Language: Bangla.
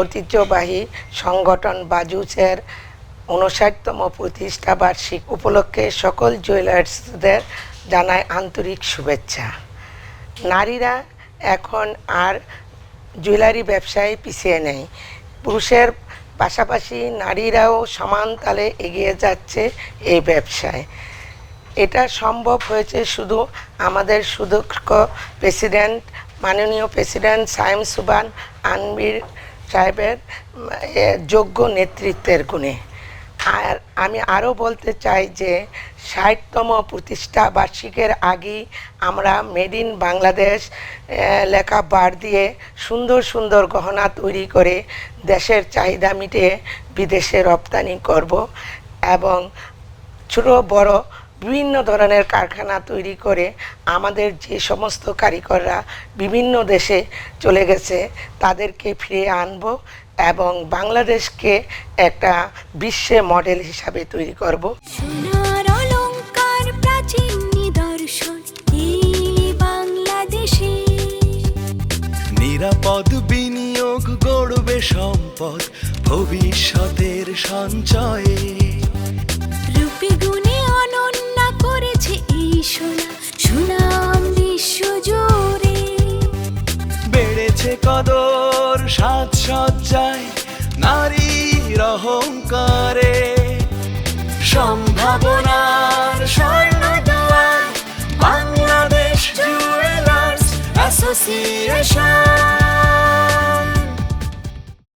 ঐতিহ্যবাহী সংগঠন বাজুসের উনষাটতম প্রতিষ্ঠা বার্ষিক উপলক্ষে সকল জুয়েলার্সদের জানায় আন্তরিক শুভেচ্ছা। নারীরা এখন আর জুয়েলারি ব্যবসায় পিছিয়ে নেই। পুরুষের পাশাপাশি নারীরাও সমান তালে এগিয়ে যাচ্ছে এই ব্যবসায়। এটা সম্ভব হয়েছে শুধু আমাদের সুদক্ষ প্রেসিডেন্ট, মাননীয় প্রেসিডেন্ট সাইম সুবান আনবির সাহেবের যোগ্য নেতৃত্বের গুণে। আর আমি আরও বলতে চাই যে, ষাটতম প্রতিষ্ঠা বার্ষিকের আগেই আমরা মেড ইন বাংলাদেশ লেখা বার দিয়ে সুন্দর সুন্দর গহনা তৈরি করে দেশের চাহিদা মিটিয়ে বিদেশে রপ্তানি করব এবং ছোট বড় বিভিন্ন ধরনের কারখানা তৈরি করে আমাদের যে সমস্ত কারিগররা বিভিন্ন দেশে চলে গেছে তাদেরকে ফিরে আনব এবং বাংলাদেশকে একটা বিশ্বে মডেল হিসাবে তৈরি করব। সোনার প্রাচীন নিদর্শন এই নিরাপদ বিনিয়োগ গড়বে সম্পদ ভবিষ্যতের সঞ্চয়ে। সুনাম বিশ্ব জুড়ে বেড়েছে কদর সাজসজ্জায় নারীর অহংকারে সম্ভাবনার স্বর্ণ বাংলাদেশ জুয়েলার্স অ্যাসোসিয়েশন।